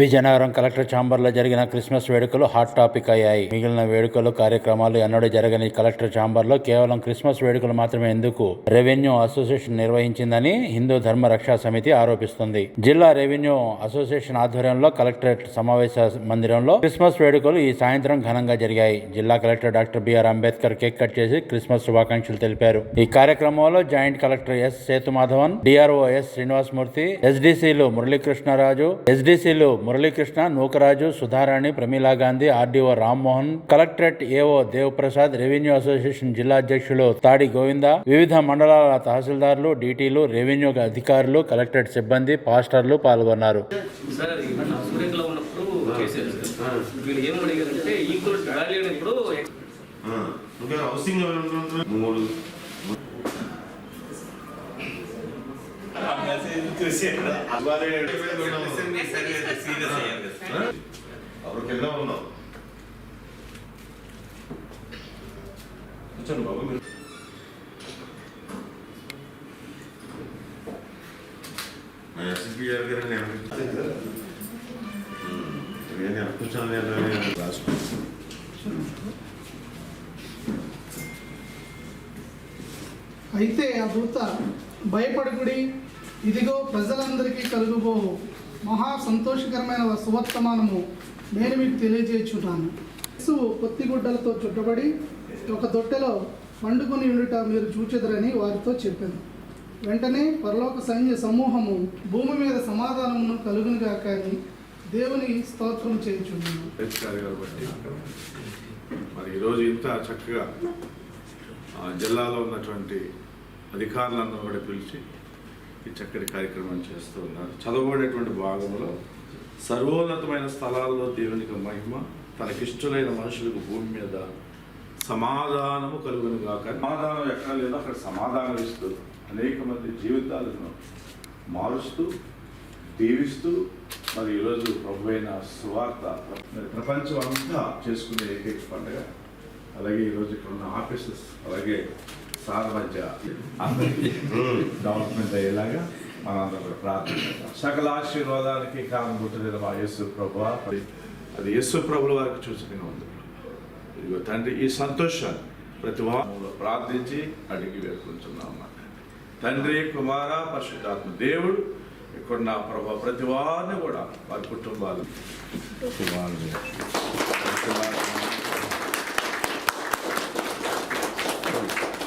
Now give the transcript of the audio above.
Vizianagaram collector ఛాంబర్లో జరిగిన Christmas వేడుకలు హాట్ టాపిక్ అయ్యాయి. మిగిలిన వేడుకలు కార్యక్రమాలు ఎన్నడూ జరగని కలెక్టర్ ఛాంబర్లో కేవలం క్రిస్మస్ వేడుకలు మాత్రమే ఎందుకు? రెవెన్యూ అసోసియేషన్ నిర్వహించిందని హిందూ ధర్మ రక్షా సమితి ఆరోపిస్తుంది. జిల్లా రెవెన్యూ అసోసియేషన్ ఆధ్వర్యంలో కలెక్టరేట్ సమావేశ మందిరంలో క్రిస్మస్ వేడుకలు ఈ సాయంత్రం ఘనంగా జరిగాయి. జిల్లా collector doctor B R Ambedkar cake cut చేసి క్రిస్మస్ శుభాకాంక్షలు తెలిపారు. ఈ కార్యక్రమంలో joint collector S Sethumadhavan DRO S Srinivasamurthy ఎస్డిసిలు Muralikrishnaraju ఎస్డిసిలు Muralikrishna Nookaraju Sudharani Pramila Gandhi RDO Rammohan collectorate AO Devaprasad revenue association జిల్లా అధ్యక్షులు తాడి గోవింద వివిధ మండలాల తహసీల్దార్లు డీటీలు రెవెన్యూ అధికారులు కలెక్టరేట్ సిబ్బంది పాస్టర్లు పాల్గొన్నారు. సార్ ఉంటున్నారు? మూడు అప్పటికెళ్ళా ఉన్నాం కూర్చోండి బాబు మీరు గారు గారు నేను నేను రాసుకుంటాను అయితే ఆ దూత భయపడుకుడి ఇదిగో ప్రజలందరికీ కలుగుబో మహా సంతోషకరమైన సువర్తమానము నేను మీకు తెలియజేయుచున్నాను. శిశువు కొత్తి గుడ్డలతో చుట్టబడి ఒక దొట్టెలో పండుకొని ఉండుట మీరు చూచెదరని వారితో చెప్పాను. వెంటనే పరలోక సైన్య సమూహము భూమి మీద సమాధానమును కలుగునుగా కానీ దేవుని స్తోత్రం చేయుచున్నాను. మరి ఈరోజు ఇంత చక్కగా ఆ, జిల్లాలో ఉన్నటువంటి అధికారులందరూ కూడా పిలిచి ఈ చక్కటి కార్యక్రమం చేస్తూ ఉన్నారు. చదవబడేటువంటి భాగంలో సర్వోన్నతమైన స్థలాల్లో దేవునికి మహిమ తనకిష్టులైన మనుషులకు భూమి మీద సమాధానము కలుగును కాక సమాధానం ఎక్కడ లేదో అక్కడ సమాధానం ఇస్తూ అనేక మంది జీవితాలను మారుస్తూ దీవిస్తూ మరి ఈరోజు ప్రభు అయిన సువార్త మరి ప్రపంచం అంతా చేసుకునే ఏకైక పండుగ. అలాగే ఈరోజు ఇక్కడ ఉన్న ఆఫీసెస్ అలాగే సార్ మధ్య అందరికీ డెవలప్మెంట్ అయ్యేలాగా మనందరూ ప్రార్థన ప్రార్థించాం సకల ఆశీర్వాదానికి కారణం గుర్తులేదు మా యేసు ప్రభు అది యేసు ప్రభుల వారికి చూసుకుని ఉంది ఇదిగో తండ్రి ఈ సంతోషాన్ని ప్రతి వారంలో ప్రార్థించి అడిగి వేడుకుంటున్నాం అన్నమాట తండ్రి కుమార పరిశుద్ధాత్మ దేవుడు ఇక్కడ నా ప్రభా ప్రతి వారిని కూడా వారి కుటుంబాలు